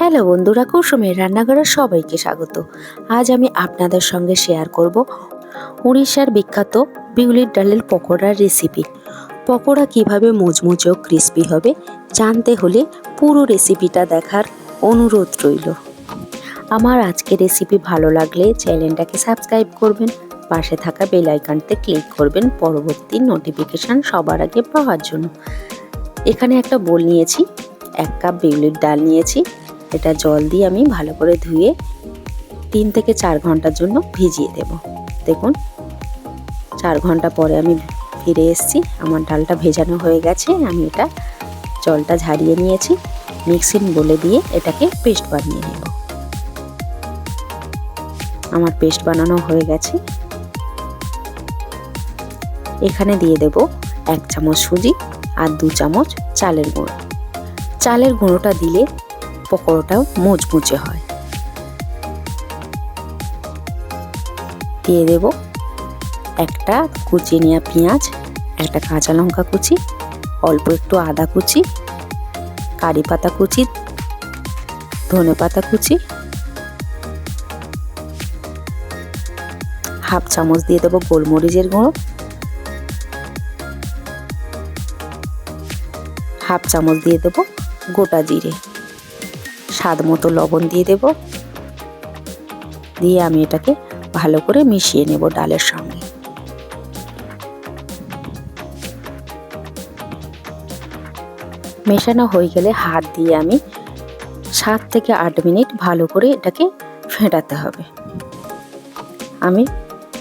Hello বন্ধুরা, কুসুমের রান্নাঘরে সবাইকে স্বাগত। আজ আমি আপনাদের সঙ্গে শেয়ার করব উড়িষ্যার বিখ্যাত বিউলির ডালের পকোড়ার রেসিপি পকোড়া কীভাবে মুচমুচে ও ক্রিস্পি হবে জানতে হলে পুরো রেসিপিটা দেখার অনুরোধ রইল। আমার আজকের রেসিপি ভালো লাগলে চ্যানেলটাকে সাবস্ক্রাইব করবেন, পাশে থাকা বেল আইকনতে ক্লিক করবেন, পরবর্তী নোটিফিকেশান সবার আগে পাওয়ার জন্য। এখানে একটা বোল নিয়েছি, এক কাপ বিউলির ডাল নিয়েছি এটা জল দিয়ে আমি ভালো করে ধুয়ে তিন থেকে চার ঘণ্টার জন্য ভিজিয়ে দেব। দেখুন, চার ঘণ্টা পরে আমি ফিরে এসেছি। আমার ডালটা ভেজানো হয়ে গেছে। আমি এটা জলটা ঝারিয়ে নিয়েছি। মিক্সিং বলে দিয়ে এটাকে পেস্ট বানিয়ে নেব। আমার পেস্ট বানানো হয়ে গেছে। এখানে দিয়ে দেব এক চামচ সুজি আর দু চামচ চালের গুঁড়ো। চালের গুঁড়োটা দিলে পকোড়াটাও মুচমুচে হয়। দিয়ে দেব একটা কুচি নেওয়া পেঁয়াজ, একটা কাঁচা লঙ্কা কুচি, অল্প একটু আদা কুচি, কারি পাতা কুচি, ধনে পাতা কুচি, হাফ চামচ দিয়ে দেবো গোলমরিচের গুঁড়ো, হাফ চামচ দিয়ে দেবো গোটা জিরে। স্বাদ মতো লবণ দিয়ে দেব। দিয়ে আমি এটাকে ভালো করে মিশিয়ে নেব ডালের সঙ্গে। মেশানো হয়ে গেলে হাত দিয়ে আমি সাত থেকে আট মিনিট ভালো করে এটাকে ফেটাতে হবে। আমি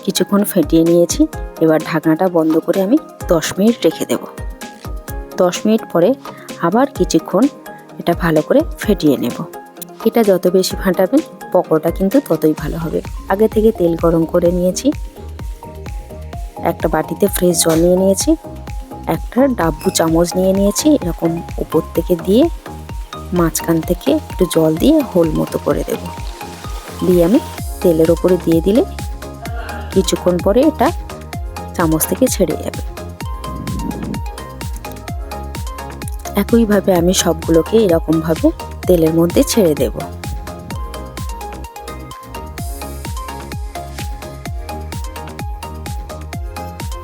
কিছুক্ষণ ফেটিয়ে নিয়েছি, এবার ঢাকনাটা বন্ধ করে আমি দশ মিনিট রেখে দেব। দশ মিনিট পরে আবার কিছুক্ষণ এটা ভালো করে ফেটিয়ে নেব। এটা যত বেশি ফাটাবেন, পকোড়াটা কিন্তু ততই ভালো হবে। আগে থেকে তেল গরম করে নিয়েছি। একটা বাটিতে ফ্রেশ জল নিয়ে নিয়েছি। একটা ডাব্বু চামচ নিয়ে নিয়েছি, এরকম উপর থেকে দিয়ে মাঝখান থেকে একটু জল দিয়ে হোল মতো করে দেব। দিয়ে আমি তেলের ওপরে দিয়ে দিলে কিছুক্ষণ পরে এটা চামচ থেকে ছেড়ে যাবে। একইভাবে আমি সবগুলোকে এরকমভাবে তেলের মধ্যে ছেড়ে দেব।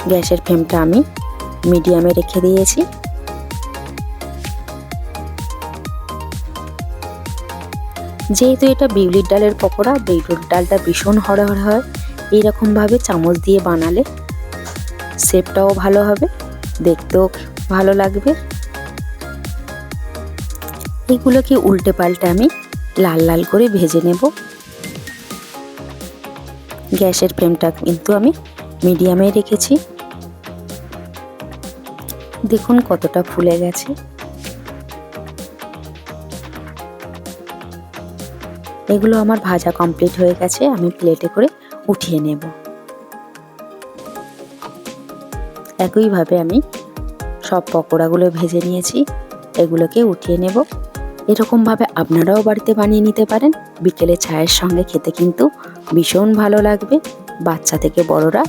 গ্যাসের ফ্লেমটা আমি মিডিয়ামে রেখে দিয়েছি। যেহেতু এটা বিউলির ডালের পকোড়া, বিউলির ডালটা ভীষণ হরহর হয়, এইরকমভাবে চামচ দিয়ে বানালে শেপটাও ভালো হবে, দেখতেও ভালো লাগবে। এগুলোকে উল্টে পাল্টে আমি লাল লাল করে ভেজে নেব। গ্যাসের ফ্লেমটা কিন্তু আমি মিডিয়ামে রেখেছি। দেখুন কতটা ফুলে গেছে। এগুলো আমার ভাজা কমপ্লিট হয়ে গেছে, আমি প্লেটে করে উঠিয়ে নেব। একইভাবে আমি সব পকোড়াগুলো ভেজে নিয়েছি, এগুলোকে উঠিয়ে নেব। এরকমভাবে আপনারাও বাড়িতে বানিয়ে নিতে পারেন। বিকেলে চায়ের সঙ্গে খেতে কিন্তু ভীষণ ভালো লাগবে। বাচ্চা থেকে বড়রা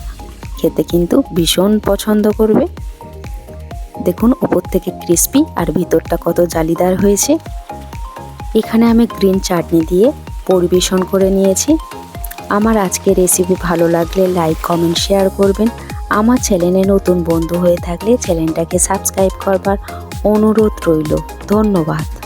খেতে কিন্তু ভীষণ পছন্দ করবে। দেখুন উপর থেকে ক্রিস্পি আর ভিতরটা কত জালিদার হয়েছে। এখানে আমি গ্রিন চাটনি দিয়ে পরিবেশন করে নিয়েছি। আমার আজকের রেসিপি ভালো লাগলে লাইক কমেন্ট শেয়ার করবেন। আমার চ্যানেলে নতুন বন্ধু হয়ে থাকলে চ্যানেলটাকে সাবস্ক্রাইব করবার অনুরোধ রইল। ধন্যবাদ।